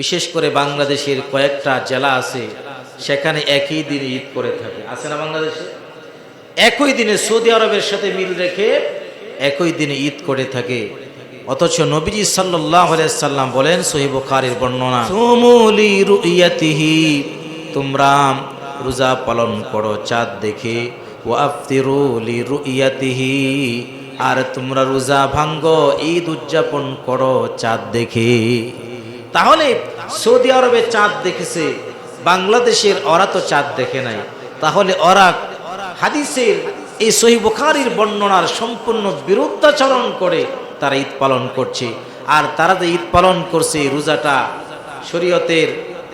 বিশেষ করে বাংলাদেশের কয়েকটা জেলা আছে, সেখানে একই দিন ঈদ করে থাকে। আছে না বাংলাদেশে? একই দিনে সৌদি আরবের সাথে মিল রেখে একই দিনে ঈদ করে থাকে। অথচ নবীজি সাল্লাম বলেন সহিব বর্ণনা তোমরা রোজা পালন করো চাঁদ দেখে আর তোমরা রোজা ভাঙ্গ, ঈদ উদযাপন করো চাঁদ দেখে। তাহলে সৌদি আরবে চাঁদ দেখেছে, বাংলাদেশের ওরা তো চাঁদ দেখে নাই। তাহলে ওরা হাদিসের এই সহি বুখারির বর্ণনার সম্পূর্ণ বিরুদ্ধাচরণ করে তারা ঈদ পালন করছে। আর তারা যে ঈদ পালন করছে রোজাটা শরীয়তের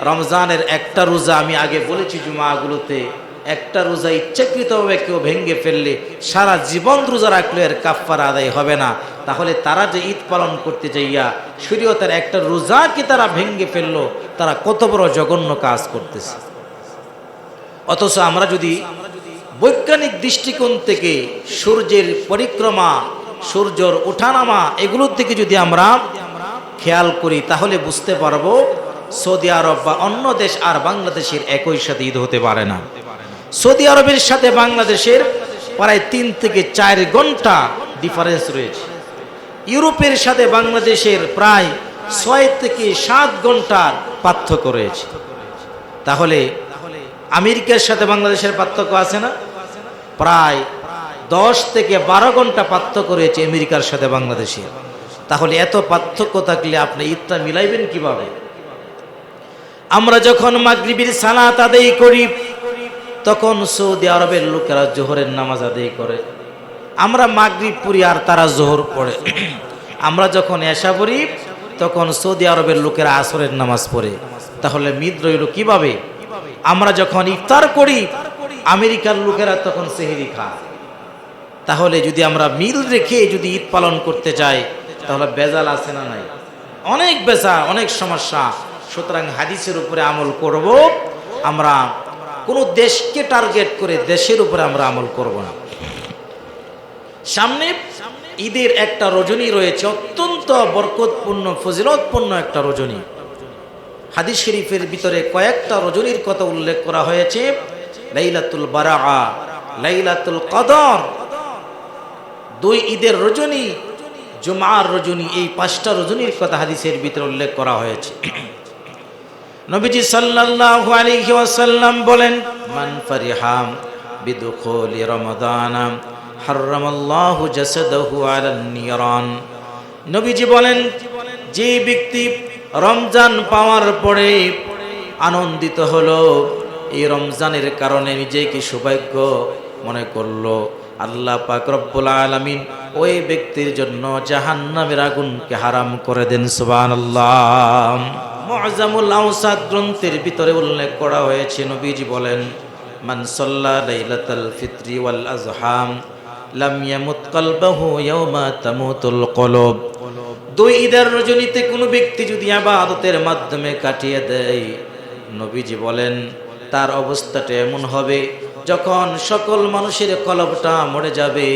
রমজানের একটা রোজা আমি আগে বলেছি জুমাগুলোতে। একটা রোজা ইচ্ছাকৃতভাবে কেউ ভেঙ্গে ফেললে সারা জীবন রোজা রাখলে এর কাফার আদায় হবে না। তাহলে তারা যে ঈদ পালন করতে যাইয়া শরীয়তের একটা রোজাকে তারা ভেঙ্গে ফেলল, তারা কত বড় জঘন্য কাজ করতেছে। অথচ আমরা যদি বৈজ্ঞানিক দৃষ্টিকোণ থেকে সূর্যের পরিক্রমা, সূর্যর ওঠানামা এগুলোর থেকে যদি আমরা খেয়াল করি, তাহলে বুঝতে পারব সৌদি আরব বা অন্য দেশ আর বাংলাদেশের একই সাথে ঈদ হতে পারে না। সৌদি আরবের সাথে বাংলাদেশের প্রায় তিন থেকে চার ঘণ্টা ডিফারেন্স রয়েছে। ইউরোপের সাথে বাংলাদেশের প্রায় ছয় থেকে সাত ঘণ্টার পার্থক্য রয়েছে। তাহলে আমেরিকার সাথে বাংলাদেশের পার্থক্য আছে না? প্রায় দশ থেকে বারো ঘণ্টা পার্থক্য রয়েছে আমেরিকার সাথে বাংলাদেশের। তাহলে এত পার্থক্য থাকলে আপনি ঈদটা মিলাইবেন কীভাবে? আমরা যখন মাগরিবির সালাত আদায় করি তখন সৌদি আরবের লোকেরা জোহরের নামাজ আদায় করে। আমরা মাগরিব পড়ি আর তারা জোহর পড়ে। আমরা যখন এশা পড়ি, তখন সৌদি আরবের লোকেরা আসরের নামাজ পড়ে। তাহলে মিদ রইল কীভাবে? আমরা যখন ইফতার করি, আমেরিকার লোকেরা তখন সেহেরি খায়। তাহলে যদি আমরা মিল রেখে যদি ঈদ পালন করতে যাই, তাহলে বেজাল আছে না নাই? অনেক বেজা অনেক সমস্যা। সুতরাং হাদিসের উপরে আমল করব। আমরা কোনো দেশকে টার্গেট করে দেশের উপরে আমরা আমল করব না। সামনে ঈদের একটা রজনী রয়েছে, অত্যন্ত বরকতপূর্ণ, ফজিলতপূর্ণ একটা রজনী। হাদিস শরীফের ভিতরে কয়েকটা রজনীর কথা উল্লেখ করা হয়েছে, লাইলাতুল বারা লাইলাতুল কদর। দুই ঈদের রজনী, জুমার রজনী, এই পাঁচটা রজনীর কথা হাদিসের ভিতরে উল্লেখ করা হয়েছে। নবীজি সাল্লাল্লাহু আলাইহি ওয়াসাল্লাম বলেন, মান ফারিহাম বিদুখুলি রমাদান, হারামাল্লাহু জাসাদাহু আলান নিরান। নবীজি বলেন, যে ব্যক্তি রমজান পাওয়ার পরে আনন্দিত হলো, এই রমজানের কারণে নিজেকে সৌভাগ্য মনে করল। আল্লাহ পাক রব্বুল আলামিন ওই ব্যক্তির জন্য জাহান্নামের আগুনকে হারাম করে দেন, সুবহানাল্লাহ। মুআজামুল আওসাদ গ্রন্থের ভিতরে উল্লেখ করা হয়েছে, নবীজি বলেন, মান সাল্লা লাইলাতাল ফিত্রি ওয়াল আজহাম লাম ইয়ামুত কলবাহু ইয়াওমা তামুতুল কলব। দুই ঈদের রজনীতে কোনো ব্যক্তি যদি আবাদতের মাধ্যমে কাটিয়ে দেয়, নবীজি বলেন, তার অবস্থাটা এমন হবে, যখন সকল মানুষের কলবটা মরে যাবে,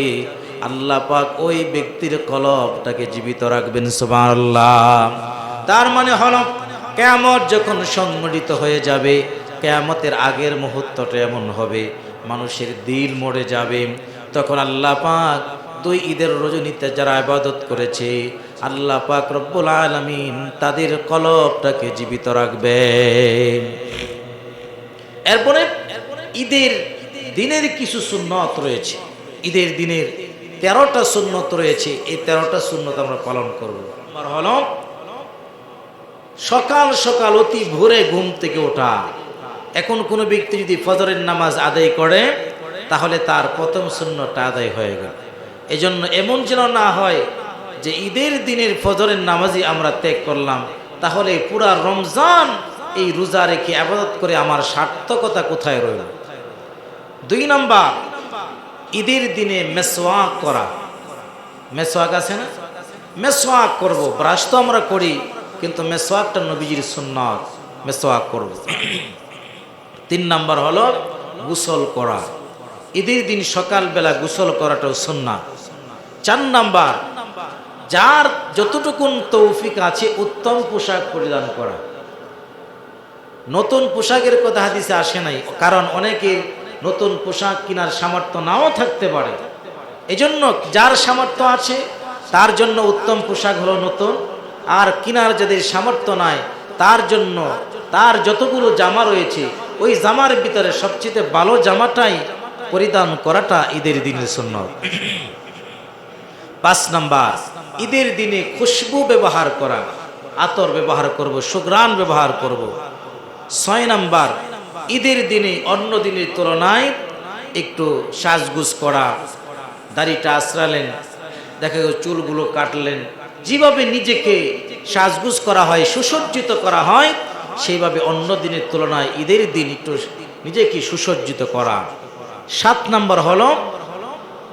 আল্লাহ পাক ওই ব্যক্তির কলবটাকে জীবিত রাখবেন, সুবহানাল্লাহ। তার মানে হলো কেয়ামত যখন সংগঠিত হয়ে যাবে, কেয়ামতের আগের মুহূর্তটা এমন হবে, মানুষের দিল মরে যাবে। তখন আল্লাহ পাক দুই ঈদের রজনীতে যারা আবাদত করেছে, আল্লাহ পাক রব্বুল আলামিন তাদের কলবটাকে জীবিত রাখবে। এরপরে ঈদের দিনের কিছু সুন্নত রয়েছে। ঈদের দিনের তেরোটা সুন্নত রয়েছে, এই তেরোটা সুন্নত আমরা পালন করব। আমার হল সকাল সকাল অতি ভোরে ঘুম থেকে ওঠা। এখন কোনো ব্যক্তি যদি ফজরের নামাজ আদায় করে, তাহলে তার প্রথম শূন্যটা আদায় হয়ে গেল। এজন্য এমন যেন না হয় যে ঈদের দিনের ফজরের নামাজই আমরা ত্যাগ করলাম, তাহলে পুরা রমজান এই রোজা রেখে আবাদত করে আমার সার্থকতা কোথায় রইল? দুই নাম্বার, ঈদের দিনে মেসোয়াক করা। মেসোয়াক আছে না? মেসোয়াক করব, ব্রাশ তো আমরা করি কিন্তু মেসোয়াকটা নবীজির সুন্নত মেসোয়াক করব। তিন নাম্বার হলো গোসল করা। ঈদের দিন সকালবেলা গোসল করাটাও সুন্না চার নাম্বার, যার যতটুকুন তৌফিক আছে উত্তম পোশাক পরিধান করা। নতুন পোশাকের কথা হাদিসে আসে নাই, কারণ অনেকে নতুন পোশাক কেনার সামর্থ্য নাও থাকতে পারে। এজন্য যার সামর্থ্য আছে, তার জন্য উত্তম পোশাক হলো নতুন আর কিনার যাদের সামর্থ্য নাই, তার জন্য তার যতগুলো জামা রয়েছে, ওই জামার ভিতরে সবচেয়ে ভালো জামাটাই পরিধান করাটা ঈদের দিনের সুন্নত। পাঁচ নাম্বার, ঈদের দিনে খুশবু ব্যবহার করা, আতর ব্যবহার করব সুগ্রাণ ব্যবহার করব। ছয় নাম্বার, ঈদের দিনে অন্য দিনের তুলনায় একটু সাজগুজ করা, দাড়িটা আশ্রালেন দেখা গেল চুলগুলো কাটলেন যেভাবে নিজেকে সাজগুজ করা হয়, সুসজ্জিত করা হয়, সেইভাবে অন্য দিনের তুলনায় ঈদের দিন একটু নিজেকে সুসজ্জিত করা। সাত নম্বর হলো,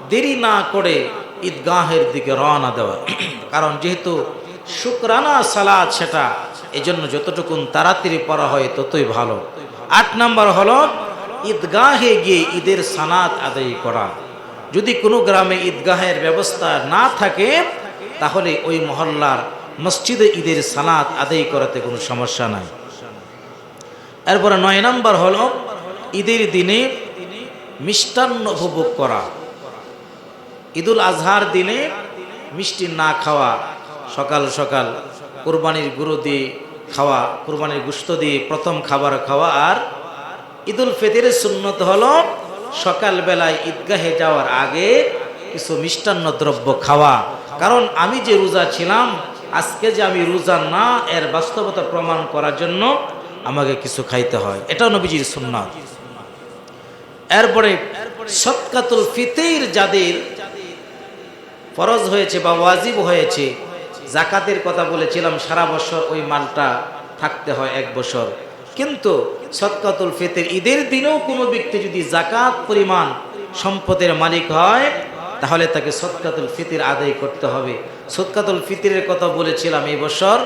দেরি না করে ঈদগাহের দিকে রওনা দেওয়া। কারণ যেহেতু শুক্রানা সালাদ সেটা এই জন্য যতটুকুন তাড়াতাড়ি পড়া হয় ততই ভালো। আট নম্বর হলো, ঈদগাহে গিয়ে ঈদের সানাত আদায় করা। যদি কোনো গ্রামে ঈদগাহের ব্যবস্থা না থাকে তাহলে ওই মহল্লার মসজিদে ঈদের সালাত আদায় করাতে কোনো সমস্যা নাই। এরপরে নয় নম্বর হলো, ঈদের দিনে মিষ্টান্ন উপভোগ করা। ঈদুল আজহার দিনে মিষ্টি না খাওয়া, সকাল সকাল কোরবানির গুঁড়ো দিয়ে খাওয়া, কোরবানির গুস্ত দিয়ে প্রথম খাবার খাওয়া আর ঈদুল ফিতরের সুন্নত হলো, সকালবেলায় ঈদগাহে যাওয়ার আগে কিছু মিষ্টান্ন দ্রব্য খাওয়া। কারণ আমি যে রোজা ছিলাম, আজকে যে আমি রোজা না, এর বাস্তবতা প্রমাণ করার জন্য আমাকে কিছু খাইতে হয়। এটাও নবীজির সুন্নত। এরপরে সৎকাতুল ফিতের যাদের ফরজ হয়েছে বা ওয়াজিব হয়েছে, জাকাতের কথা বলেছিলাম, সারা বছর ওই মালটা থাকতে হয় এক বছর। কিন্তু সৎকাতুল ফিতের ঈদের দিনেও কোনো ব্যক্তি যদি জাকাত পরিমাণ সম্পদের মালিক হয় তাহলে তাকে সৎকাতুল ফিতির আদায় করতে হবে। সৎকাতুল ফিতিরের কথা বলেছিলাম এই বছর,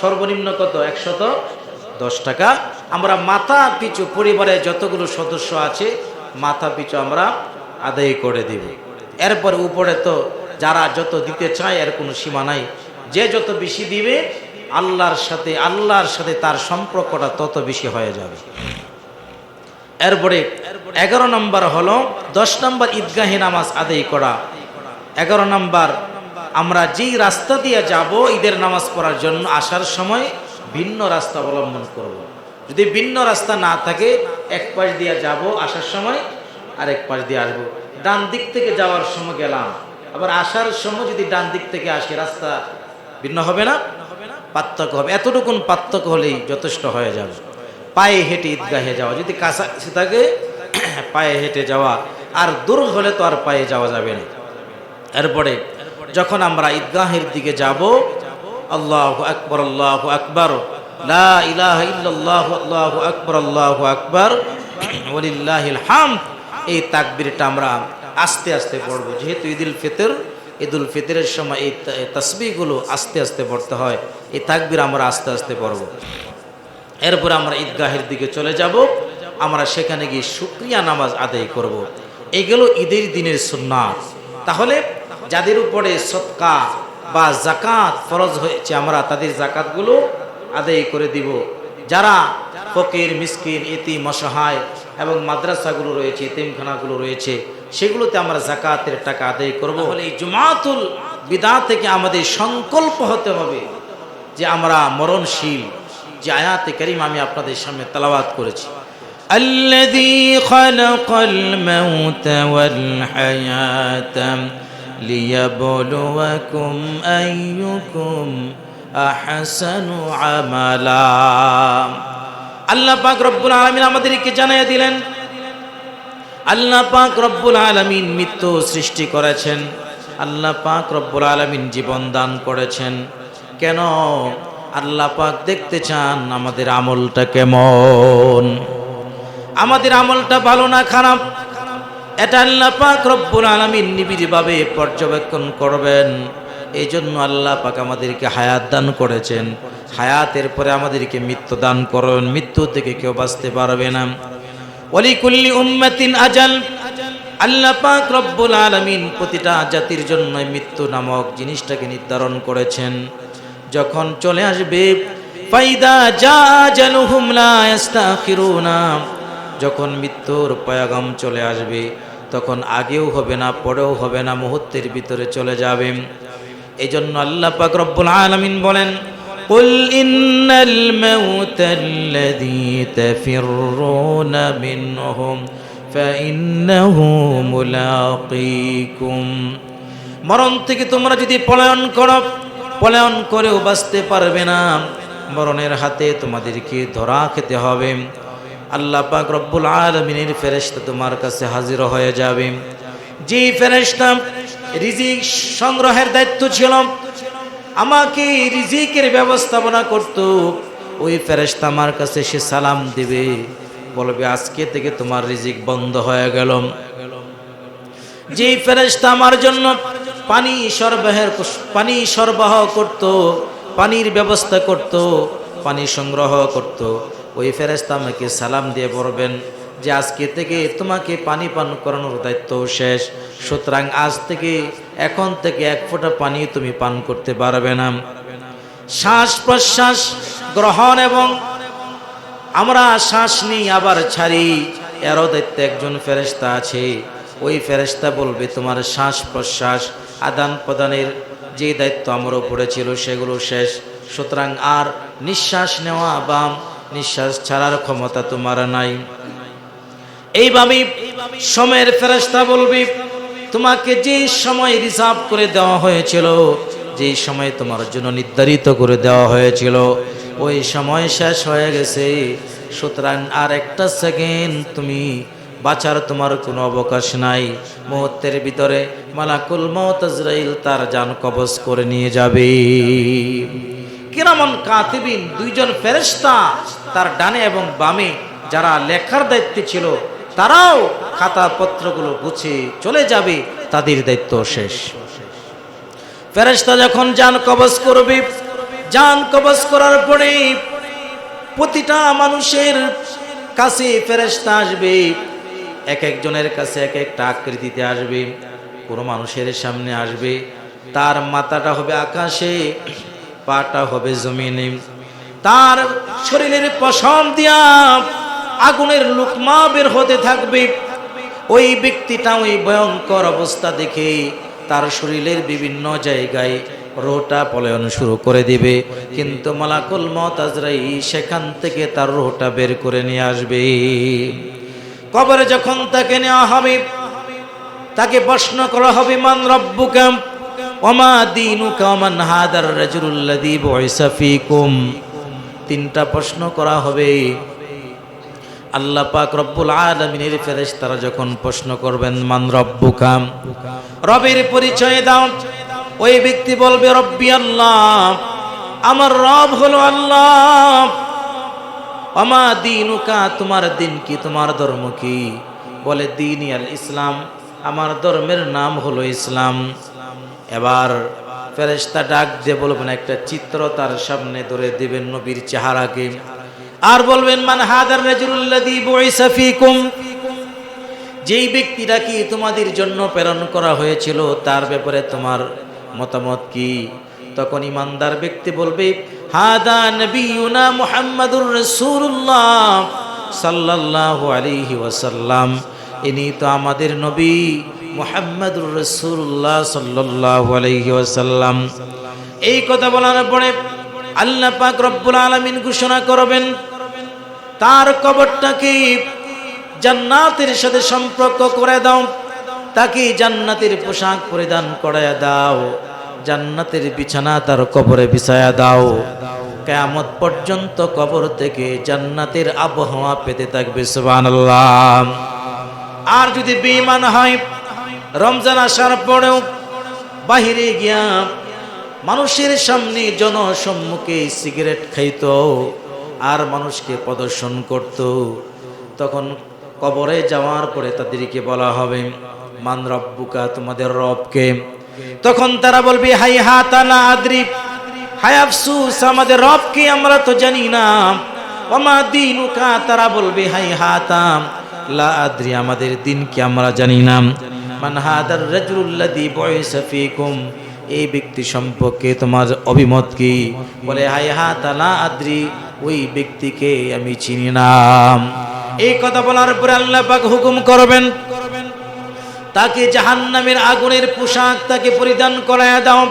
সর্বনিম্ন কত? একশত দশ টাকা। আমরা মাথা পিছু পরিবারে যতগুলো সদস্য আছে, মাথা পিছু আমরা আদায় করে দিব। এরপর উপরে তো যারা যত দিতে চায়, এর কোনো সীমা নাই। যে যত বেশি দিবে, আল্লাহর সাথে আল্লাহর সাথে তার সম্পর্কটা তত বেশি হয়ে যাবে। এরপরে এগারো নম্বর হলো, দশ নম্বর ঈদগাহে নামাজ আদায় করা। এগারো নম্বর, আমরা যেই রাস্তা দিয়ে যাব ঈদের নামাজ পড়ার জন্য আসার সময় ভিন্ন রাস্তা অবলম্বন করব। যদি ভিন্ন রাস্তা না থাকে, এক পাশ দিয়ে যাব আসার সময় আর এক পাশ দিয়ে আসব। ডান দিক থেকে যাওয়ার সময় গেলাম, আবার আসার সময় যদি ডান দিক থেকে আসি, রাস্তা ভিন্ন হবে না, পার্থক্য হবে। এতটুকুন পার্থক্য হলেই যথেষ্ট হয়ে যাবে। পায়ে হেঁটে ঈদগাহে যাওয়া। যদি কাছাকাছি থাকে, পায়ে হেঁটে যাওয়া। আর দূর হলে তো আর পায়ে যাওয়া যাবে না। এরপরে, যখন আমরা ঈদগাহের দিকে যাব, আল্লাহ আকবর আল্লাহ আকবর আকবর, আল্লাহু আকবর ওলিল্লাহিল হামদ, এই তাকবীরটা আমরা আস্তে আস্তে পড়ব। যেহেতু ঈদুল ফিতর, ঈদুল ফিতরের সময় এই তসবিগুলো আস্তে আস্তে পড়তে হয়। এই তাকবীর আমরা আস্তে আস্তে পড়ব। এরপর আমরা ঈদগাহের দিকে চলে যাব। আমরা সেখানে গিয়ে শুক্রিয়া নামাজ আদায় করব। এগুলো ঈদের দিনের সুন্নাত। তাহলে যাদের উপরে সৎকা বা জাকাত ফরজ হয়েছে, আমরা তাদের জাকাতগুলো আদায় করে দিব। যারা ফকির, মিসকিন ইতি মসহায় এবং মাদ্রাসাগুলো রয়েছে এতিমখানাগুলো রয়েছে, সেগুলোতে আমরা জাকাতের টাকা আদায় করব। বলে এই জুমাতুল বিদা থেকে আমাদের সংকল্প হতে হবে যে আমরা মরণশীল যে আয়াতে করিম আমি আপনাদের সামনে তালাবাত করেছি الذي خلق الموت والحياة ليبلوكم أيكم أحسن عملا আল্লাহ পাক রব্বুল আলমিন আমাদেরকে জানিয়ে দিলেন আল্লাহ পাক রব্বুল আলমিন মৃত্যু সৃষ্টি করেছেন আল্লাহ পাক রব্বুল আলমিন জীবন দান করেছেন কেন আল্লাহ পাক দেখতে চান আমাদের আমলটা কেমন। আমাদের আমলটা ভালো না খারাপ? এটা আল্লাহ পাক রব্বুল আলমিন নিবিড়ভাবে পর্যবেক্ষণ করবেন। এই জন্য আল্লাহ পাক আমাদেরকে হায়াত দান করেছেন। হায়াতের পরে আমাদেরকে মৃত্যু দান করেন। মৃত্যু থেকে কেউ বাঁচতে পারবে না। অলিকুল্লি উম্মাতিন আজাল। আল্লাহ পাক রব্বুল আলমিন প্রতিটা জাতির জন্য মৃত্যু নামক জিনিসটাকে নির্ধারণ করেছেন। যখন চলে আসবে ফাইদা যা জালুহুম লা ইস্তাখিরুনা যখন মৃত্যুর পয়াগাম চলে আসবে তখন আগেও হবে না পরেও হবে না মুহূর্তের ভিতরে চলে যাবে এই জন্য আল্লাহ পাক রব্বুল আলামিন বলেন قل إن الموت الذي تفرون منهم فإنه ملاقيكم মরণ থেকে তোমরা যদি পলায়ন করো পলায়ন করেও বাঁচতে পারবে না। মরণের হাতে তোমাদেরকে ধরা খেতে হবে। আল্লাহ পাক রব্বুল আলমিনের ফেরেশতা তোমার কাছে হাজির হয়ে যাবে। যে ফেরেশতা রিজিক সংগ্রহের দায়িত্ব ছিল, আমাকে রিজিকের ব্যবস্থাপনা করত, ওই ফেরেশতা আমার কাছে সে সালাম দিবে। বলবে, আজকে থেকে তোমার রিজিক বন্ধ হয়ে গেল। যে ফেরেশতা আমার জন্য পানি সরবরাহের পানি সরবরাহ করত, পানির ব্যবস্থা করত, পানি সংগ্রহ করত। ওই ফেরেশতা আমাকে সালাম দিয়ে বলবেন যে আজকে থেকে তোমাকে পানি পান করানোর দায়িত্ব শেষ। সুতরাং আজ থেকে, এখন থেকে এক ফোঁটা পানি তুমি পান করতে পারবে না। শ্বাস প্রশ্বাস গ্রহণ এবং আমরা শ্বাস নিই, আবার ছাড়ি। এরও দায়িত্বে একজন ফেরেস্তা আছে। ওই ফেরেস্তা বলবে, তোমার শ্বাস প্রশ্বাস আদান প্রদানের যে দায়িত্ব আমার উপরে ছিল সেগুলো শেষ। সুতরাং আর নিঃশ্বাস নেওয়া বা নিঃশ্বাস ছাড়ার ক্ষমতা তোমার নাই। এইভাবে সময়ের ফেরেস্তা বলবি, তোমাকে যে সময় রিজার্ভ করে দেওয়া হয়েছিল, যে সময় তোমার জন্য নির্ধারিত করে দেওয়া হয়েছিল, ওই সময় শেষ হয়ে গেছে। সুতরাং আর একটা সেকেন্ড তুমি বাঁচার তোমার কোনো অবকাশ নাই। মুহূর্তের ভিতরে মালাকুল মতাজরাইল তার যান কবজ করে নিয়ে যাবে। কিরামন কাতিবিন, দুইজন ফেরেশতা তার ডানে এবং বামে যারা লেখার দায়িত্বে ছিল, তারাও খাতা পত্রগুলো গুছিয়ে চলে যাবে, তাদের দায়িত্ব শেষ। ফেরেশতা যখন যান কবজ করবে, যান কবজ করার পরে প্রতিটা মানুষের কাছে ফেরেশতা আসবে। এক একজনের কাছে এক একটা আকৃতিতে আসবে, কোনো মানুষের সামনে আসবে। তার মাথাটা হবে আকাশে, পাটা হবে জমিনে। তার শরীরের পশম দিয়া আগুনের লুকমা বের হতে থাকবে। ওই ব্যক্তিটা ওই ভয়ঙ্কর অবস্থা দেখে তার শরীরের বিভিন্ন জায়গায় রোহটা পলায়ন শুরু করে দিবে। কিন্তু মালাকুল মতাজরাই সেখান থেকে তার রোহটা বের করে নিয়ে আসবে। কবরে যখন তাকে নেওয়া হবে, তাকে প্রশ্ন করা হবে, মান রব্বুকাম ওমা দিনুকা? ওমান হাদার রাজুলুল্লাযী বুইসা ফীকুম? তিনটা প্রশ্ন করা হবে। আল্লাহ পাক রব্বুল আলামিনের ফেরেশতারা যখন প্রশ্ন করবেন, মান রব্বুকাম রবের পরিচয় দাও। ওই ব্যক্তি বলবে, রব্বি আল্লাহ, আমার রব হলো আল্লাহ। আমা দিনুকা, তোমার দিন কি, তোমার ধর্ম কি? বলে, দিন আল ইসলাম, আমার ধর্মের নাম হলো ইসলাম। এবার ফেরেশতা ডাক দিয়ে বলবেন, একটা চিত্র তার সামনে ধরে দিবেন নবীর চেহারাকে। আর বলবেন, মান হাদার রাজুল্লাযী বুইসা ফীকুম। যেই ব্যক্তিরা কি তোমাদের জন্য প্রেরণ করা হয়েছিল, তার ব্যাপারে তোমার মতামত কি? তখন ইমানদার ব্যক্তি বলবে হাদা নবিয়ুনা মুহাম্মাদুর রাসূলুল্লাহ সাল্লাল্লাহু আলাইহি ওয়াসাল্লাম। ইনি তো আমাদের নবী মুহাম্মাদুর রাসূলুল্লাহ সাল্লাল্লাহু আলাইহি ওয়াসাল্লাম। এই কথা বলার পরে আল্লাহ পাক রব্বুল আলামিন ঘোষণা করবেন, তার কবরটাকে জান্নাতের সাথে সম্পর্ক করে দাও, তাকে জান্নাতের পোশাক পরিধান করাইয়া দাও। জান্নাতের বিছানা তার কবরে বিছায়া দাও। কেয়ামত পর্যন্ত কবর থেকে জান্নাতের আবহাওয়া পেতে থাকবে, সুবহানাল্লাহ। আর যদি বেঈমান হয়, রমজান আসার পরেও বাহিরে গিয়া মানুষের সামনে জনসম্মুখে সিগারেট খাইতো আর মানুষকে প্রদর্শন করত, তখন কবরে যাওয়ার পরে তাদেরকে বলা হবে, মান রব্বুকা, তোমাদের রবকে। তখন তারা বলবে, হাই হাতালা আদ্রি, হাই আফসুস, আমাদের রবকে আমরা তো জানি না। ওমা দিনুকা? তারা বলবে, হাই হাতাম লা আদ্রি, আমাদের দিন কি আমরা জানি না। মান হাদার রাজুল্লাযী বুইসা ফীকুম। এই ব্যক্তি সম্পর্কে তোমার অভিমত কি? বলে, হাই হা তালা আদ্রি, ওই ব্যক্তিকে আমি চিনি নাম এই কথা বলার পরে আল্লাহ পাক হুকুম করবেন তাকে জাহান্নামের আগুনের পোশাক তাকে পরিধান করায় দাও।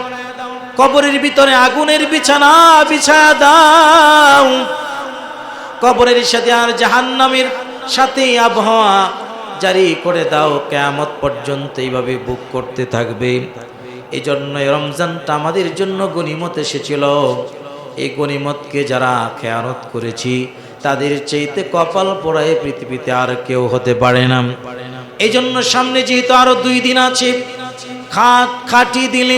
কবরের ভিতরে আগুনের বিছানা বিছায়া দাও। কবরের সাথে আর জাহান্নামের সাথে আবহাওয়া জারি করে দাও। কেয়ামত পর্যন্ত এইভাবে বুক করতে থাকবে। এই জন্য রমজানটা আমাদের জন্য গনিমত এসেছিল। এই গনিমতকে যারা খেয়ানত করেছি, তাদের চাইতে কপাল পড়ায় পৃথিবীতে আর কেউ হতে পারে না। এই জন্য সামনে যেহেতু আরও দুই দিন আছে খাট খাটি দিলে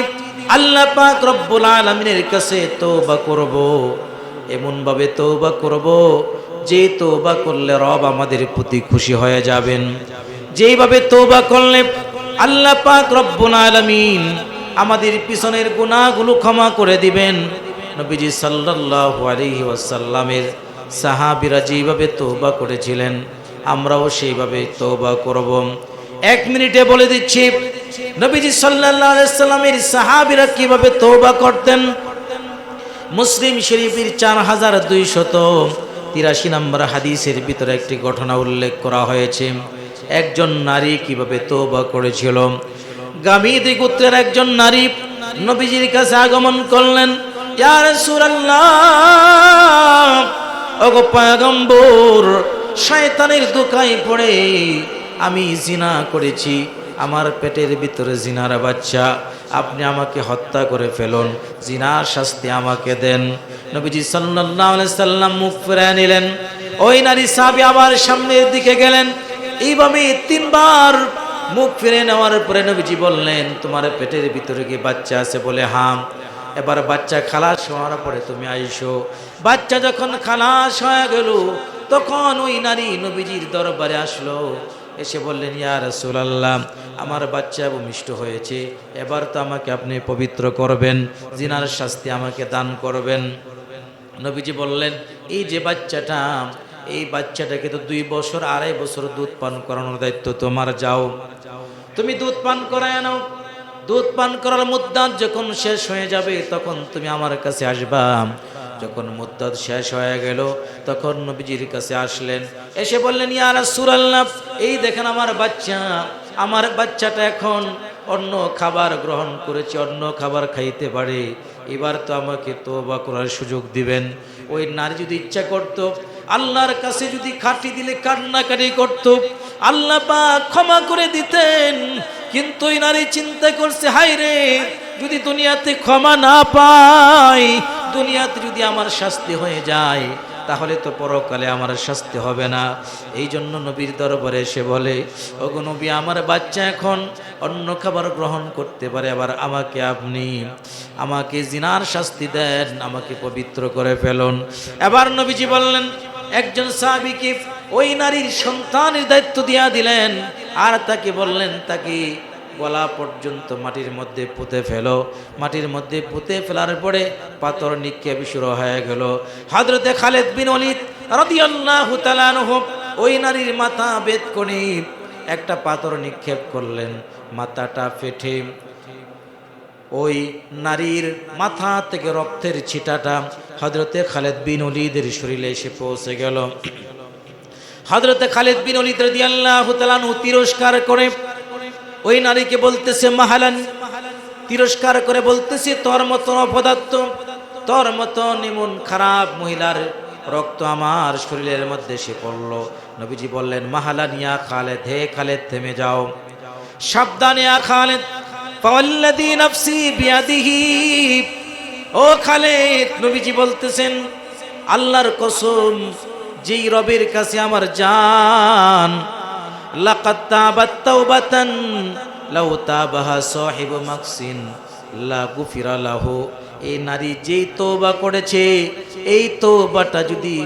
আল্লাহ পাক রব্বুল আলমিনের কাছে তৌবা করব। এমন ভাবে তৌবা করব যে তৌবা করলে রব আমাদের প্রতি খুশি হয়ে যাবেন। যেইভাবে তৌবা করলে আল্লাহ পাক রব্বুল আলামিন আমাদের পিছনের গুনাহগুলো ক্ষমা করে দিবেন। নবীজি সাল্লাল্লাহু আলাইহি ওয়াসাল্লামের সাহাবীরা যেইভাবে তৌবা করেছিলেন আমরাও সেইভাবে তৌবা করব। এক মিনিটে বলে দিচ্ছি, নবীজি আলাইহি সাল্লামের সাহাবীরা কীভাবে তৌবা করতেন? মুসলিম শরীফের চার হাজার দুইশত তিরাশি নম্বর হাদিসের ভিতরে একটি ঘটনা উল্লেখ করা হয়েছে। একজন নারী কীভাবে তৌবা করেছিল? গামিদি গোত্রের একজন নারী নবীজির কাছে আগমন করলেন, ইয়া রাসূলুল্লাহ, ওগো পয়গম্বর শয়তানের দোকায় পড়ে আমি জিনা করেছি। আমার পেটের ভিতরে জিনার বাচ্চা। আপনি আমাকে হত্যা করে ফেলুন। জিনার শাস্তি আমাকে দেন। নবীজি আলাইহি সাল্লাম মুখ ফিরিয়ে নিলেন। ওই নারী সাহাবী আবার সামনের দিকে গেলেন। এইভাবে তিনবার মুখ ফিরে নেওয়ার পরে নবীজি বললেন, তোমার পেটের ভিতরে কি বাচ্চা আছে? বলে হাম এবার বাচ্চা খালাস হওয়ার পরে তুমি আইসো। বাচ্চা যখন খালাস হয়ে গেল, তখন ওই নারী নবীজির দরবারে আসলো। এসে বললেন, ইয়া রাসূলুল্লাহ, আমার বাচ্চা ভূমিষ্ঠ হয়েছে। এবার তো আমাকে আপনি পবিত্র করবেন, জিনার শাস্তি আমাকে দান করবেন। নবীজি বললেন, এই যে বাচ্চাটা, এই বাচ্চাটাকে তো দুই বছর, আড়াই বছর দুধ পান করানোর দায়িত্ব তোমার, যাও। তুমি দুধ পান করায় নাও দুধ পান করার মুদ্দাত যখন শেষ হয়ে যাবে, তখন তুমি আমার কাছে আসবা। যখন মুদ্দাত শেষ হয়ে গেল, তখন নবীজির কাছে আসলেন। এসে বললেন, ইয়া রাসূলুল্লাহ, এই দেখেন আমার বাচ্চা। আমার বাচ্চাটা এখন অন্য খাবার গ্রহণ করেছে, অন্য খাবার খাইতে পারে। এবার তো আমাকে তোবা করার সুযোগ দিবেন। ওই নারী যদি ইচ্ছা করত, আল্লাহর কাছে যদি খাটি দিলে কান্নাকাটি করত আল্লাহ পাক ক্ষমা করে দিতেন। কিন্তু ওই নারী চিন্তা করছে হাই রে, যদি দুনিয়াতে ক্ষমা না পাই, দুনিয়াতে যদি আমার শাস্তি হয়ে যায়, তাহলে তো পরকালে আমার শাস্তি হবে না। এই জন্য নবীর দরবারে এসে বলে, ওগো নবী, আমার বাচ্চা এখন অন্য খাবার গ্রহণ করতে পারে, আবার আমাকে আপনি আমাকে জিনার শাস্তি দেন, আমাকে পবিত্র করে ফেলুন। এবার নবীজি বললেন, একজন সাহাবিকে ওই নারীর সন্তানের দায়িত্ব দিয়া দিলেন, আর তাকে বললেন, তাকে গলা পর্যন্ত মাটির মধ্যে পুঁতে ফেলো। মাটির মধ্যে পুঁতে ফেলার পরে পাথর নিক্ষেপ শুরু হয়ে গেল। হজরতে খালেদ বিন অলিদ ওই নারীর মাথা বেদ করে একটা পাথর নিক্ষেপ করলেন, মাথাটা ফেটে। ওই নারীর মাথা থেকে রক্তের ছিটাটা হজরতে খালেদ বিন অলিদের শরীরে এসে পৌঁছে গেল। হজরতে খালেদ বিন অলিদ রাদিয়াল্লাহু তাআলা আনহু তিরস্কার করে ওই নারীকে বলতেছে, মাহালান। তিরস্কার করে বলতেছে, তোর মতন অপদার্থ, তোর মতন এমন খারাপ মহিলার রক্ত আমার শরীরের মধ্যে সে পড়ল। নবীজি বললেন, মাহালান ইয়া খালেদ, হে খালেদ, থেমে যাও। সাবধানে খালেদ। ফাওয়াল্লাযী নাফসি বিয়াদিহি। ও খালেদ, নবীজি বলতেছেন, আল্লাহর কসম যেই রবের কাছে আমার জান লাহু। এই নারী যেই করেছে, এই যদি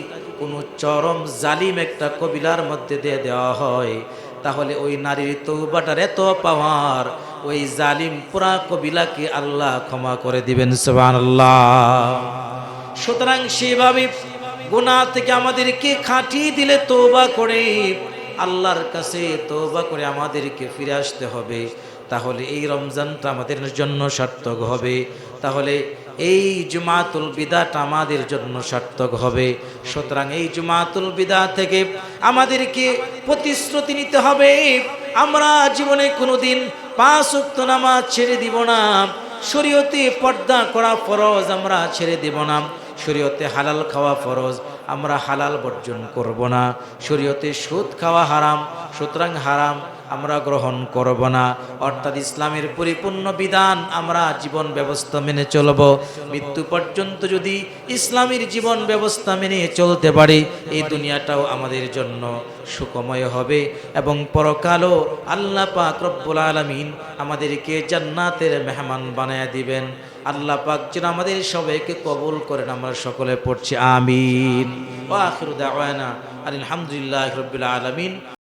কোনো চরম জালিম একটা কবিলার মধ্যে দিয়ে দেওয়া হয়, তাহলে ওই নারীর তৌবাটার এত পাওয়ার, ওই জালিম পুরা কবিলাকে আল্লাহ ক্ষমা করে দিবেন, সুবহানাল্লাহ। সুতরাং সেভাবে গুনাহ থেকে আমাদেরকে খাটিয়ে দিলে তোবা করে। আল্লাহর কাছে তৌবা করে আমাদেরকে ফিরে আসতে হবে। তাহলে এই রমজানটা আমাদের জন্য সার্থক হবে। তাহলে এই জুমাতুল বিদাটা আমাদের জন্য সার্থক হবে। সুতরাং এই জুমাতুল বিদা থেকে আমাদেরকে প্রতিশ্রুতি নিতে হবে। আমরা জীবনে কোনোদিন পাঁচ উক্ত নামাজ ছেড়ে দিব না। শরীয়তে পর্দা করা ফরজ আমরা ছেড়ে দিব না। শরীয়তে হালাল খাওয়া ফরজ, আমরা হালাল বর্জন করব না। শরীয়তে সুদ খাওয়া হারাম, সুতরাং হারাম আমরা গ্রহণ করব না। অর্থাৎ ইসলামের পরিপূর্ণ বিধান আমরা জীবন ব্যবস্থা মেনে চলব। মৃত্যু পর্যন্ত যদি ইসলামের জীবন ব্যবস্থা মেনে চলতে পারি, এই দুনিয়াটাও আমাদের জন্য সুখময় হবে এবং পরকালও আল্লাহ পাক রব্বুল আলমিন আমাদেরকে জান্নাতের মেহমান বানায় দিবেন। আল্লাহ পাক যেন আমাদের সবাইকে কবুল করেন, আমরা সকলে পড়ছি, আমিন। আলহামদুলিল্লাহ রবিল আলমিন।